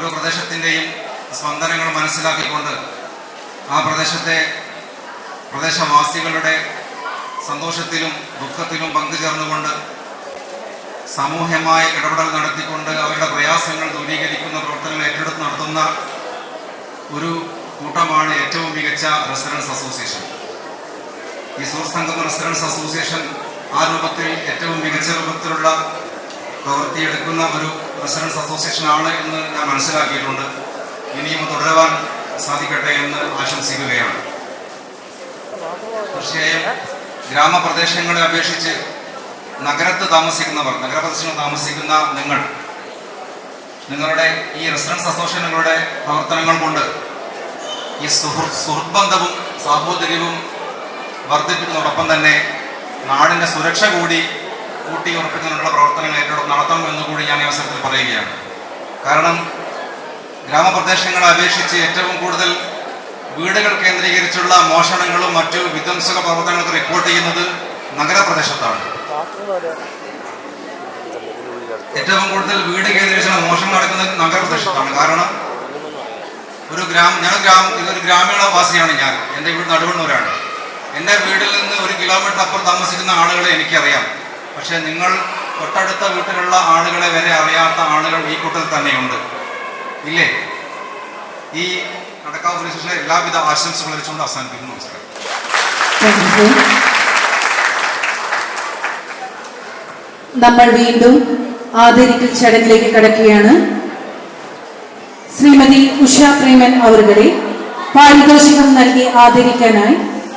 ഓരോ പ്രദേശത്തിന്റെയും സ്പന്ദനങ്ങൾ മനസ്സിലാക്കിക്കൊണ്ട് ആ പ്രദേശത്തെ പ്രദേശവാസികളുടെ സന്തോഷത്തിലും ദുഃഖത്തിലും പങ്കുചേർന്നുകൊണ്ട് സാമൂഹ്യമായ ഇടപെടൽ നടത്തിക്കൊണ്ട് അവരുടെ പ്രയാസങ്ങൾ ദൂരീകരിക്കുന്ന പ്രവർത്തനങ്ങൾ ഏറ്റെടുത്ത് നടത്തുന്ന ഒരു കൂട്ടമാണ് ഏറ്റവും മികച്ച റെസിഡൻസ് അസോസിയേഷൻ. ഈ സുഹൃത്സംഗം റെസിഡൻസ് അസോസിയേഷൻ ആ രൂപത്തിൽ ഏറ്റവും മികച്ച രൂപത്തിലുള്ള പ്രവൃത്തിയെടുക്കുന്ന ഒരു റെസിഡൻസ് അസോസിയേഷൻ ആണ് എന്ന് ഞാൻ മനസ്സിലാക്കിയിട്ടുണ്ട്. ഇനിയും തുടരുവാൻ സാധിക്കട്ടെ എന്ന് ആശംസിക്കുകയാണ്. തീർച്ചയായും ഗ്രാമപ്രദേശങ്ങളെ അപേക്ഷിച്ച് നഗരത്ത് താമസിക്കുന്നവർ നഗരപ്രദേശങ്ങൾ താമസിക്കുന്ന നിങ്ങൾ നിങ്ങളുടെ ഈ റെസിഡൻസ് അസോസിയേഷനുകളുടെ പ്രവർത്തനങ്ങൾ കൊണ്ട് ഈ സുഹൃത്ത് ബന്ധവും സാഹോദര്യവും വർദ്ധിപ്പിക്കുന്നതോടൊപ്പം തന്നെ നാടിന്റെ സുരക്ഷ കൂടി കൂട്ടി ഉറപ്പിക്കുന്നതിനുള്ള പ്രവർത്തനങ്ങൾ ഏറ്റെടുത്ത് നടത്തണം എന്ന് കൂടി ഞാൻ ഈ അവസരത്തിൽ പറയുകയാണ്. കാരണം ഗ്രാമപ്രദേശങ്ങളെ അപേക്ഷിച്ച് ഏറ്റവും കൂടുതൽ വീടുകൾ കേന്ദ്രീകരിച്ചുള്ള മോഷണങ്ങളും മറ്റു വിധ്വംസക പ്രവർത്തനങ്ങളും റിപ്പോർട്ട് ചെയ്യുന്നത് നഗരപ്രദേശത്താണ്. ഏറ്റവും കൂടുതൽ വീട് കേന്ദ്രീകരിച്ചുള്ള മോഷണം നടക്കുന്നത് നഗരപ്രദേശത്താണ്. കാരണം ഒരു ഗ്രാമ ഞാൻ ഗ്രാമ ഇതൊരു ഗ്രാമീണ വാസിയാണ് ഞാൻ. എന്റെ വീട് നടുവണ്ണൂരാണ്. എന്റെ വീട്ടിൽ നിന്ന് ഒരു കിലോമീറ്റർ അപ്പുറം താമസിക്കുന്ന ആളുകളെ എനിക്കറിയാം. പക്ഷേ നിങ്ങൾ തൊട്ടടുത്ത വീട്ടിലുള്ള ആളുകളെ വരെ അറിയാത്ത ആളുകൾ ഈ കൂട്ടത്തിൽ തന്നെയുണ്ട്. ഇല്ലേ? ഈ നടക്കാവ് പോലീസ് സ്റ്റേഷനിലെ എല്ലാവിധ ആശംസകളും വെച്ചുകൊണ്ട് അവസാനിപ്പിക്കുന്നു നമസ്കാരം നമ്മൾ വീണ്ടും ആദരിക്കൽ ചടങ്ങിലേക്ക് കടക്കുകയാണ്. ശ്രീമതി ഉഷ പ്രേമൻ അവരുടെ പാരിതോഷികം നൽകി ആദരിക്കാനായി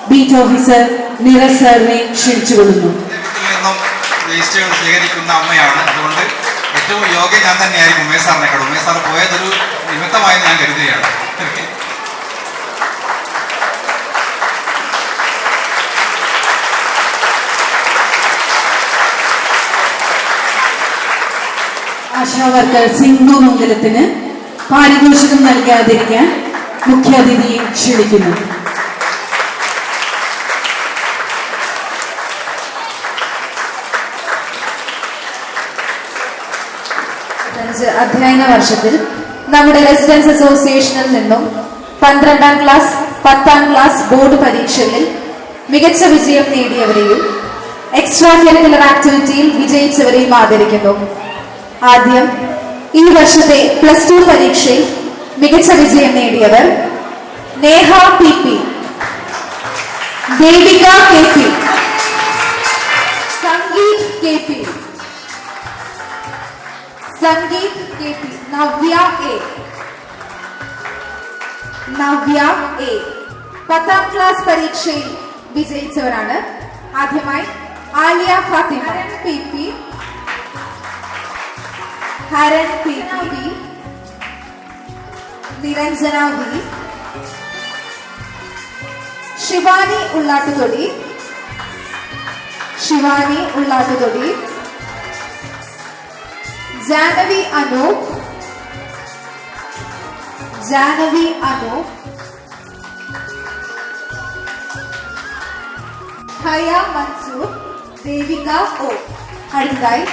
ബീറ്റ് ഓഫീസർ നിറ സാറിനെ ക്ഷണിച്ചുകൊള്ളുന്നു. വേസ്റ്റുകൾ ശേഖരിക്കുന്ന അമ്മയാണ്. അതുകൊണ്ട് ഏറ്റവും യോഗ്യ ഞാൻ തന്നെയായിരിക്കും ഉമേഷ് സാറിനെക്കാളും ഉമേഷ് സാർ പോയതൊരു നിമിത്തമായി ഞാൻ കരുതുകയാണ്. ആശാ വർക്കർ സിന്ധു മംഗലത്തിന് പാരിതോഷികം നൽകാതിരിക്കാൻ മുഖ്യാതിഥിയെ ക്ഷണിക്കുന്നു. അധ്യയന വർഷത്തിൽ നമ്മുടെ റെസിഡൻസ് അസോസിയേഷനിൽ നിന്നും പന്ത്രണ്ടാം ക്ലാസ് പത്താം ക്ലാസ് ബോർഡ് പരീക്ഷകളിൽ മികച്ച വിജയം നേടിയവരെയും എക്സ്ട്രാ കരിക്കുലർ ആക്ടിവിറ്റിയിൽ വിജയിച്ചവരെയും ആദരിക്കുന്നു. ആദ്യം ഈ വർഷത്തെ പ്ലസ് ടു പരീക്ഷയിൽ മികച്ച വിജയം നേടിയവർ Neha P P Devika K P Sangeeth K P Sangeeth K P Navya A Navya A പത്താം ക്ലാസ് പരീക്ഷയിൽ വിജയിച്ചവരാണ്. ആദ്യമായി Aliya Fathima P P. Haran P P. Niranjana V. Shivani Ullattuthodi. Shivani Ullattuthodi. Janavi Anoop Janavi Anoop ഹയ Mansoor Devika O അടുത്തതായി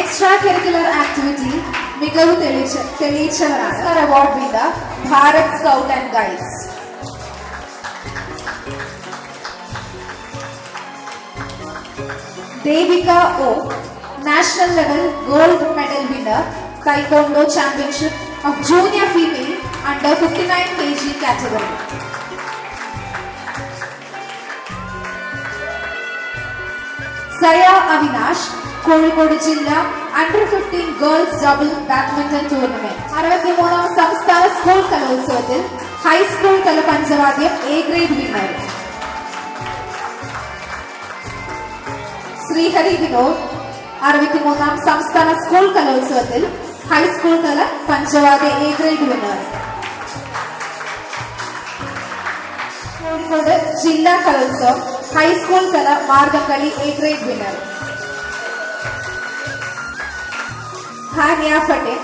extra curricular activity മികവ് തെളിയിച്ച തെളിയിച്ചവരാണ് award winner Bharat scout and guides Devika O national level gold medal winner taekwondo championship of junior female under 59 kg category സയ Avinash Kozhikode ജില്ല under fifteen girls double badminton tournament അറുപത്തിമൂന്നാം സംസ്ഥാന school കലോത്സവത്തിൽ high school തല panchavadyam A grade winner Sreehari Vinod അറുപത്തിമൂന്നാം സംസ്ഥാന school കലോത്സവത്തിൽ high school തല പഞ്ചവാദ്യ A grade winner. Kozhikode ജില്ലാ കലോത്സവം ഹൈസ്കൂൾ തല Margamkali A grade winner. Haniya Patel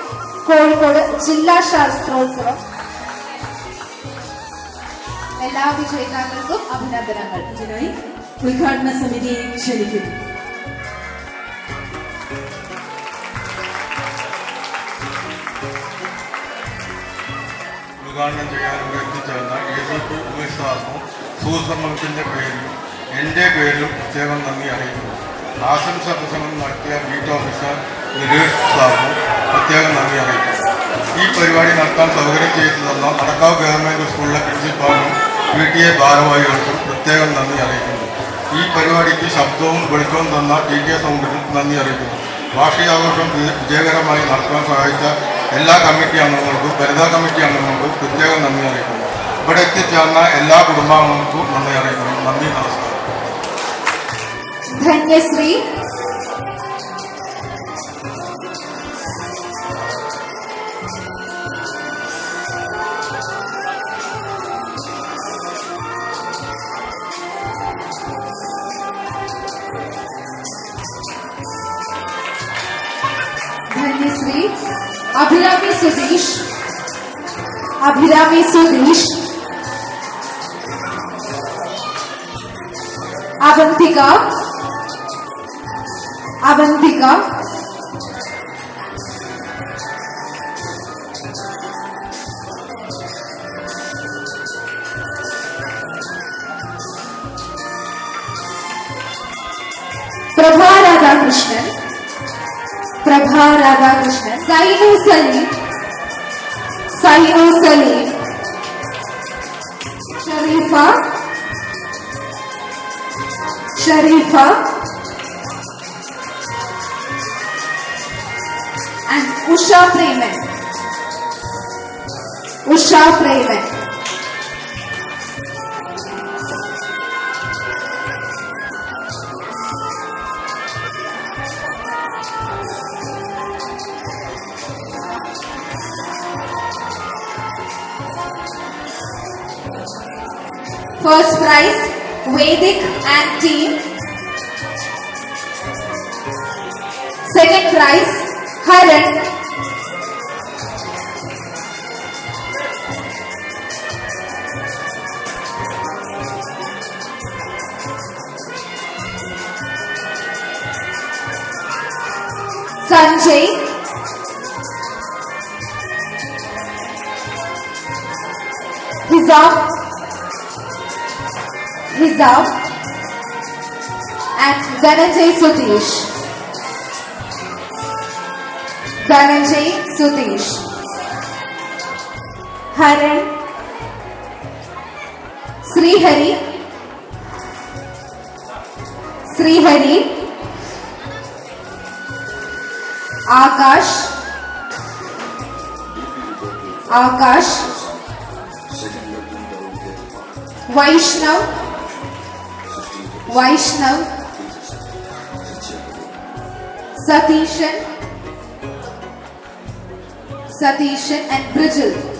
Kozhikode ജില്ലാ ശാസ്ത്രോത്സവം. എല്ലാ വിജയിതാക്കൾക്കും അഭിനന്ദനങ്ങൾ. ഉദ്ഘാടന സമിതിയെ ക്ഷണിക്കുന്നു. ഉദ്ഘാടനം ഇവിടെ എത്തിച്ചേർന്ന എ സി പി ഉമേഷ് സാറിനും സുസമ്മതത്തിന്റെ പേരിലും എന്റെ പേരിലും പ്രത്യേകം നന്ദി അറിയിക്കുന്നു. ആശംസ പ്രസംഗം നടത്തിയ ബീറ്റ് ഓഫീസർ നിരേഷ് സാറിനും പ്രത്യേകം നന്ദി അറിയിക്കുന്നു. ഈ പരിപാടി നടത്താൻ സൗകര്യം ചെയ്തു തന്ന നടക്കാവ് ഗവൺമെന്റ് സ്കൂളിലെ പ്രിൻസിപ്പാളിനും പി ടി എ ഭാരവാഹികൾക്കും പ്രത്യേകം നന്ദി അറിയിക്കുന്നു. ഈ പരിപാടിക്ക് ശബ്ദവും വെളിച്ചവും തന്ന ടി കെ സൗണ്ടിനും നന്ദി അറിയിക്കുന്നു. വാർഷികാഘോഷം വിജ- വിജയകരമായി നടത്താൻ സഹായിച്ച എല്ലാ കമ്മിറ്റി അംഗങ്ങൾക്കും വനിതാ കമ്മിറ്റി അംഗങ്ങൾക്കും പ്രത്യേകം നന്ദി അറിയിക്കുന്നു ഇവിടെ എത്തിച്ചേർന്ന എല്ലാ കുടുംബാംഗങ്ങൾക്കും നന്ദി അറിയിക്കുന്നു നന്ദി നമസ്കാരം Dhanyasree Abhirami Sudesh Abhirami Sudesh Avantika. Avantika. Prabha Radhakrishna Prabha Radhakrishnan, Sayu Salim, Sayu Salim, Sharifa, Sharifa, and Usha Preman. Usha Preman. First prize, Vedic and team. Second prize, Haran. Sanjay. Hizab. Hizab. And Dhananjay Sutish. Dhananjay Sutish. Haran. Srihari. Srihari. Akash. Akash. Vaishnav. Vaishnav. Satishan. Satishan and Brijal.